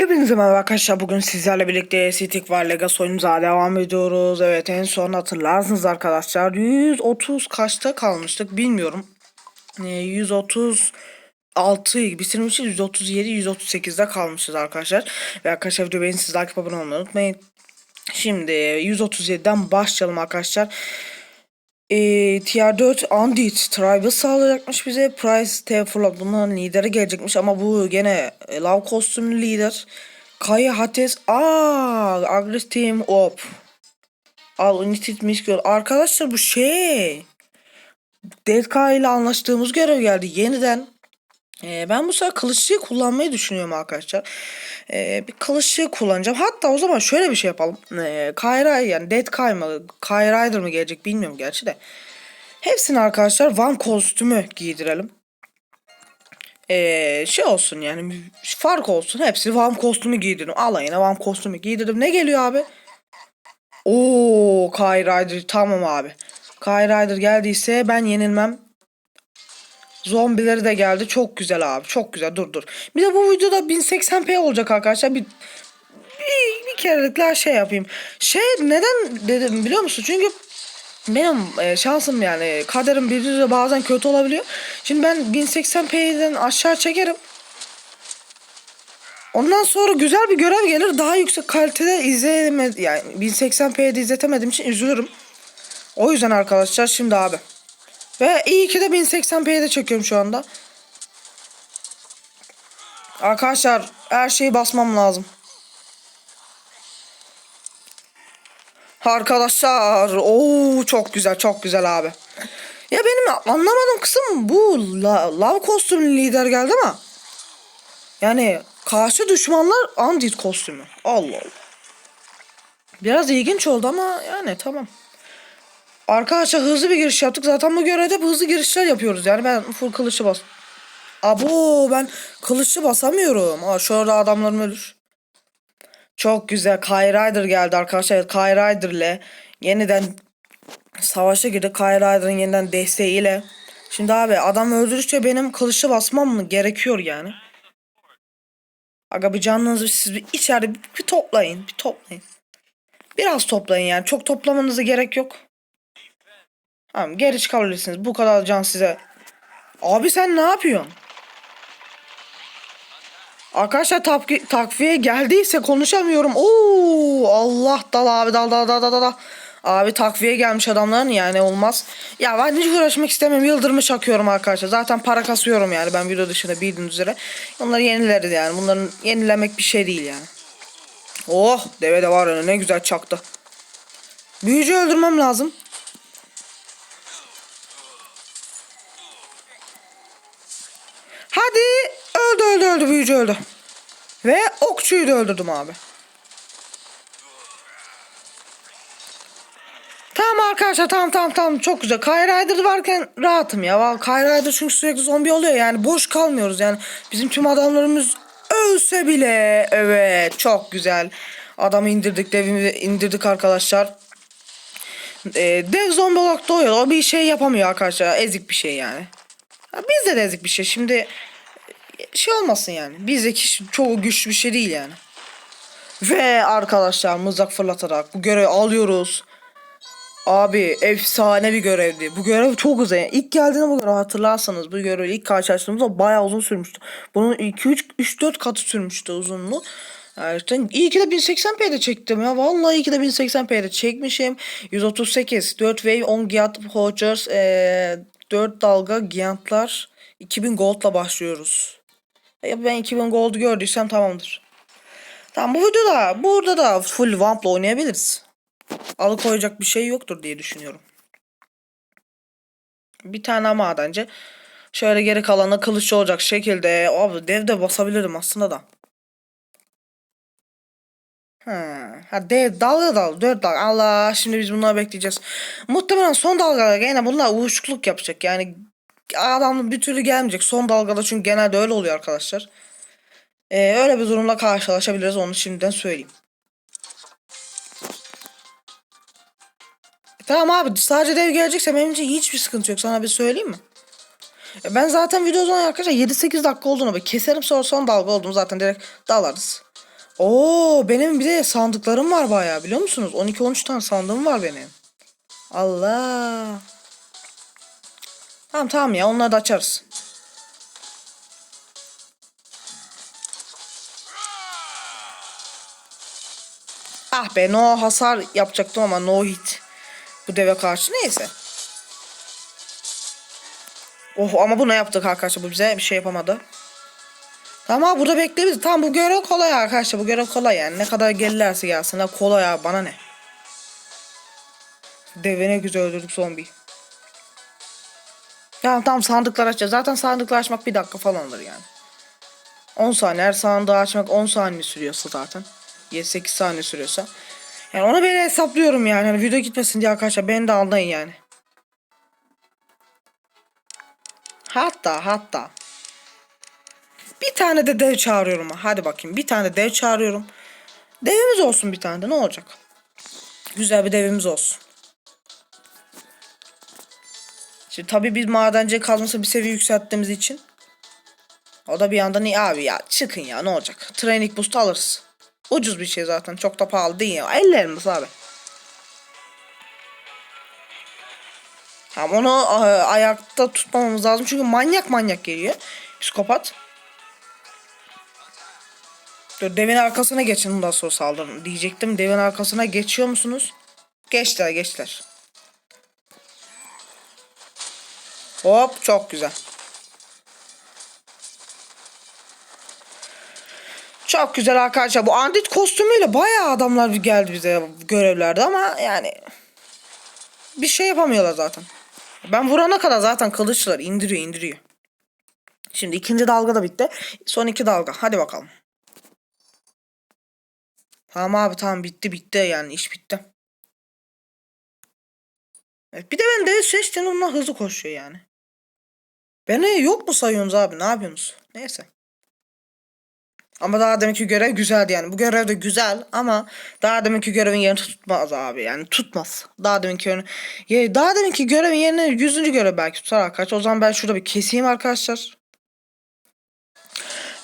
Hepinize merhaba arkadaşlar. Bugün sizlerle birlikte City var Legacy oyunumuza devam ediyoruz. Evet en son hatırlarsınız arkadaşlar. 130 kaçta kalmıştık bilmiyorum. Ee, 136 bitirmişiz. 137 138'de kalmışız arkadaşlar. Ve arkadaşlar videoyu beğenin siz abone olmayı unutmayın. Şimdi 137'den başlayalım arkadaşlar. E, Tier 4 Undead Tribe sağlayacakmış bize. Price Tefurlat bunların lideri gelecekmiş ama bu gene e, Lav kostümlü lider. Kaya Hates Aa Agres Team Op. Al United Miskol. Arkadaşlar bu şey. Deadka ile anlaştığımız görev geldi yeniden. Ee, ben bu sefer kılıççıyı kullanmayı düşünüyorum arkadaşlar. Ee, bir kılıççıyı kullanacağım. Hatta o zaman şöyle bir şey yapalım. Ee, Kayra yani Dead Kai mı? Rider mı gelecek bilmiyorum gerçi de. Hepsini arkadaşlar Van kostümü giydirelim. Ee, şey olsun yani fark olsun. Hepsi Van kostümü giydirdim. Alayına Van kostümü giydirdim. Ne geliyor abi? Oo Rider tamam abi. Rider geldiyse ben yenilmem. Zombileri de geldi. Çok güzel abi. Çok güzel. Dur dur. Bir de bu videoda 1080p olacak arkadaşlar. Bir bir, bir kerelikler şey yapayım. Şey neden dedim biliyor musun? Çünkü benim e, şansım yani kaderim bir bazen kötü olabiliyor. Şimdi ben 1080p'den aşağı çekerim. Ondan sonra güzel bir görev gelir. Daha yüksek kalitede izleyemedim. Yani 1080p'de izletemediğim için üzülürüm. O yüzden arkadaşlar şimdi abi. Ve iyi ki de 1080p'de çekiyorum şu anda. Arkadaşlar her şeyi basmam lazım. Arkadaşlar ooo çok güzel çok güzel abi. Ya benim anlamadığım kısım bu la, lav kostümlü lider geldi ama. Yani karşı düşmanlar Andit kostümü. Allah Allah. Biraz ilginç oldu ama yani tamam. Arkadaşlar hızlı bir giriş yaptık. Zaten bu görevde hızlı girişler yapıyoruz. Yani ben full kılıçlı bas. Abo ben kılıçlı basamıyorum. Aa şurada adamlarım ölür. Çok güzel. Kai geldi arkadaşlar. Kai Rider ile yeniden savaşa girdi. Kai yeniden desteğiyle. Şimdi abi adam öldürürse benim kılıçlı basmam mı gerekiyor yani. Aga bir canınızı siz bir içeride bir, bir toplayın. Bir toplayın. Biraz toplayın yani. Çok toplamanıza gerek yok. Tamam geri çıkabilirsiniz. Bu kadar can size. Abi sen ne yapıyorsun? Arkadaşlar takvi takviye geldiyse konuşamıyorum. Oo Allah dal abi dal dal dal dal dal. Abi takviye gelmiş adamların yani olmaz. Ya ben hiç uğraşmak istemiyorum. Yıldırımı çakıyorum arkadaşlar. Zaten para kasıyorum yani ben video dışında bildiğiniz üzere. Onları yenileriz yani. Bunların yenilemek bir şey değil yani. Oh deve de var ya ne güzel çaktı. Büyücü öldürmem lazım. Hadi öldü büyücü öldü. Ve okçuyu da öldürdüm abi. Tamam arkadaşlar tamam tamam tamam çok güzel. Kay Rider varken rahatım ya. Vallahi Kay Rider çünkü sürekli zombi oluyor yani boş kalmıyoruz yani. Bizim tüm adamlarımız ölse bile evet çok güzel. Adamı indirdik devimi indirdik arkadaşlar. Ee, dev zombi olarak doğuyor. O bir şey yapamıyor arkadaşlar. Ezik bir şey yani. Ya bizde de ezik bir şey. Şimdi şey olmasın yani. Bizdeki çok güçlü bir şey değil yani. Ve arkadaşlar mızrak fırlatarak bu görevi alıyoruz. Abi efsane bir görevdi. Bu görev çok uzun. İlk geldiğinde bu görev hatırlarsanız bu görev ilk karşılaştığımızda bayağı uzun sürmüştü. Bunun 2 3 3 4 katı sürmüştü uzunluğu. Gerçekten iyi ki de 1080p'de çektim ya. Vallahi iyi ki de 1080p'de çekmişim. 138 4 wave 10 giant poachers ee, 4 dalga giantlar 2000 gold'la başlıyoruz. Ben 2000 gold gördüysem tamamdır. Tamam bu videoda burada da full vamp'la oynayabiliriz. Alıkoyacak bir şey yoktur diye düşünüyorum. Bir tane madenci. Şöyle geri kalanı kılıçlı olacak şekilde. Abi dev de basabilirim aslında da. Ha, ha dev dalga dal dört dalga. Allah şimdi biz bunları bekleyeceğiz. Muhtemelen son dalgada yine bunlar uyuşukluk yapacak. Yani adam bir türlü gelmeyecek. Son dalgada çünkü genelde öyle oluyor arkadaşlar. Ee, öyle bir durumla karşılaşabiliriz onu şimdiden söyleyeyim. E, tamam abi sadece dev gelecekse benim için hiçbir sıkıntı yok. Sana bir söyleyeyim mi? E, ben zaten videodan arkadaşlar 7-8 dakika olduğunu bir keserim sonra son dalga olduğunu zaten direkt dalarız. Oo benim bir de sandıklarım var bayağı biliyor musunuz? 12-13 tane sandığım var benim. Allah. Tamam tamam ya onları da açarız. Ah be no hasar yapacaktım ama no hit. Bu deve karşı neyse. Oh ama bunu yaptık arkadaşlar bu bize bir şey yapamadı. Tamam burada bekleyebiliriz. Tamam bu görev kolay arkadaşlar bu görev kolay yani. Ne kadar gelirlerse gelsinler kolay abi bana ne. Deve ne güzel öldürdük zombi. Tamam tamam sandıklar açacağız. Zaten sandıklar açmak bir dakika falandır yani. 10 saniye her sandığı açmak 10 saniye sürüyorsa zaten. 7-8 saniye sürüyorsa. Yani onu ben hesaplıyorum yani. Hani video gitmesin diye arkadaşlar beni de anlayın yani. Hatta hatta. Bir tane de dev çağırıyorum. Hadi bakayım bir tane de dev çağırıyorum. Devimiz olsun bir tane de ne olacak? Güzel bir devimiz olsun. Şimdi tabii biz madenci kazması bir seviye yükselttiğimiz için. O da bir yandan iyi abi ya çıkın ya ne olacak? Training boost alırız. Ucuz bir şey zaten çok da pahalı değil ya. 50 elmas abi. Tamam onu e, ayakta tutmamamız lazım çünkü manyak manyak geliyor. Psikopat. Dur devin arkasına geçin ondan sonra saldırın. Diyecektim devin arkasına geçiyor musunuz? Geçtiler geçtiler. Hop çok güzel. Çok güzel arkadaşlar. Bu Andit kostümüyle bayağı adamlar geldi bize görevlerde ama yani bir şey yapamıyorlar zaten. Ben vurana kadar zaten kılıçlar indiriyor indiriyor. Şimdi ikinci dalga da bitti. Son iki dalga. Hadi bakalım. Tamam abi tamam bitti bitti yani iş bitti. Evet, bir de ben de seçtiğin onunla hızlı koşuyor yani. Beni yok mu sayıyorsunuz abi ne yapıyorsunuz? Neyse. Ama daha deminki görev güzeldi yani. Bu görev de güzel ama daha deminki görevin yerini tutmaz abi. Yani tutmaz. Daha deminki yerini, ya daha deminki görevin yerine yüzüncü görev belki tutar arkadaşlar. O zaman ben şurada bir keseyim arkadaşlar.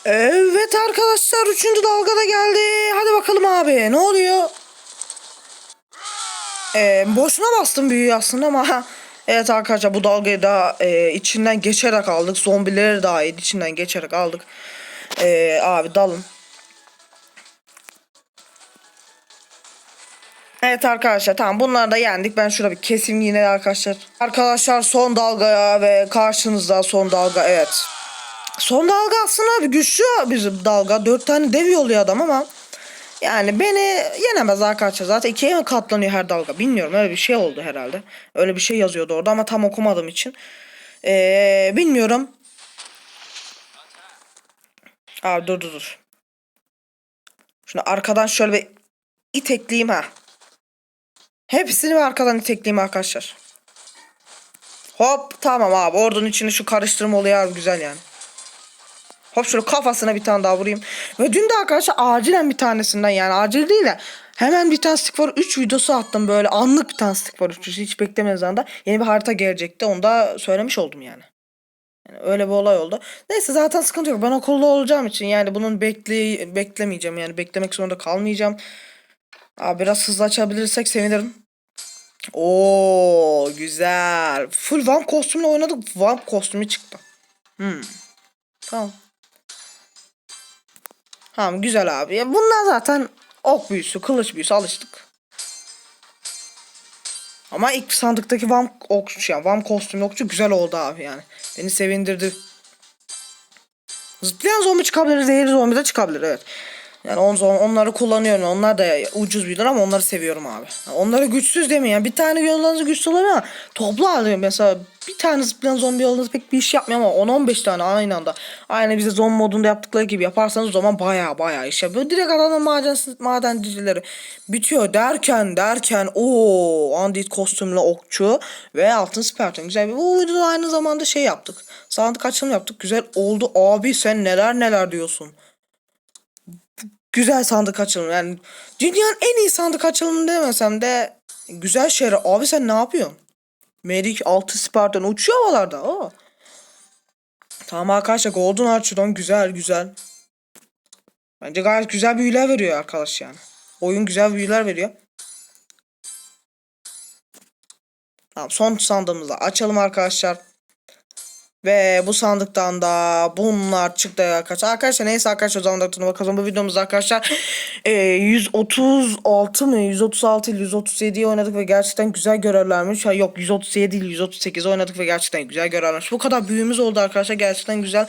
Evet arkadaşlar üçüncü dalga da geldi. Hadi bakalım abi ne oluyor? Ee, boşuna bastım büyüyü aslında ama evet arkadaşlar bu dalgayı da e, içinden geçerek aldık. Zombileri dahil içinden geçerek aldık. Ee, abi dalın. Evet arkadaşlar tamam bunları da yendik. Ben şurada bir kesim yine arkadaşlar. Arkadaşlar son dalgaya ve karşınızda son dalga evet. Son dalga aslında bir güçlü bizim dalga. Dört tane dev yolluyor adam ama yani beni yenemez arkadaşlar. Zaten ikiye mi katlanıyor her dalga bilmiyorum. Öyle bir şey oldu herhalde. Öyle bir şey yazıyordu orada ama tam okumadığım için. Ee, bilmiyorum. Abi dur dur dur. Şunu arkadan şöyle bir itekleyeyim ha. Hepsini bir arkadan itekleyeyim arkadaşlar. Hop tamam abi ordunun içini şu karıştırma oluyor abi güzel yani. Hop şöyle kafasına bir tane daha vurayım. Ve dün de arkadaşlar acilen bir tanesinden yani acil değil de hemen bir tane stick var 3 videosu attım böyle anlık bir tane stick var 3 hiç beklemediğiniz anda yeni bir harita gelecekti onu da söylemiş oldum yani. Yani öyle bir olay oldu. Neyse zaten sıkıntı yok. Ben okulda olacağım için yani bunun bekle beklemeyeceğim yani beklemek zorunda kalmayacağım. Abi biraz hızlı açabilirsek sevinirim. Oo güzel. Full Vamp kostümle oynadık. Vamp kostümü çıktı. Hmm. Tamam. Tamam güzel abi. Ya bunlar zaten ok büyüsü, kılıç büyüsü alıştık. Ama ilk sandıktaki Vam okçu yani Vam kostümlü okçu güzel oldu abi yani. Beni sevindirdi. Zıplayan zombi çıkabilir, zehirli zombi de çıkabilir evet. Yani on, onları kullanıyorum. Onlar da ucuz bir ama onları seviyorum abi. Yani onları güçsüz demeyin. Yani bir tane yollarınızı güçlü olabilir ama toplu halde mesela bir tane zıplayan zombi yolunuz pek bir iş yapmıyor ama 10-15 tane aynı anda. Aynı bize zombi modunda yaptıkları gibi yaparsanız o zaman baya baya iş yapıyor. Direkt adamın maden, madencileri bitiyor derken derken o Andit kostümlü okçu ve altın sperton güzel bir bu videoda aynı zamanda şey yaptık. Sandık açılım yaptık. Güzel oldu abi sen neler neler diyorsun güzel sandık açılımı. Yani dünyanın en iyi sandık açılımı demesem de güzel şeyler. Abi sen ne yapıyorsun? Merik 6 Spartan uçuyor havalarda. Oo. Tamam arkadaşlar Golden Archer'dan güzel güzel. Bence gayet güzel büyüler veriyor arkadaş yani. Oyun güzel büyüler veriyor. Tamam son sandığımızı açalım arkadaşlar. Ve bu sandıktan da bunlar çıktı arkadaşlar. Arkadaşlar neyse arkadaşlar o zaman da bakalım bu videomuzda arkadaşlar e, 136 mı 136 ile 137'yi oynadık ve gerçekten güzel görevlermiş. Ha, yok 137 ile 138 oynadık ve gerçekten güzel görevlermiş. Bu kadar büyüğümüz oldu arkadaşlar. Gerçekten güzel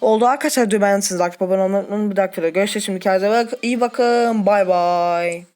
oldu. Arkadaşlar diyor beğendiyseniz like abone olmayı unutmayın. Bir dakika videoda görüşürüz. Şimdi kendinize bak- iyi bakın. Bay bay.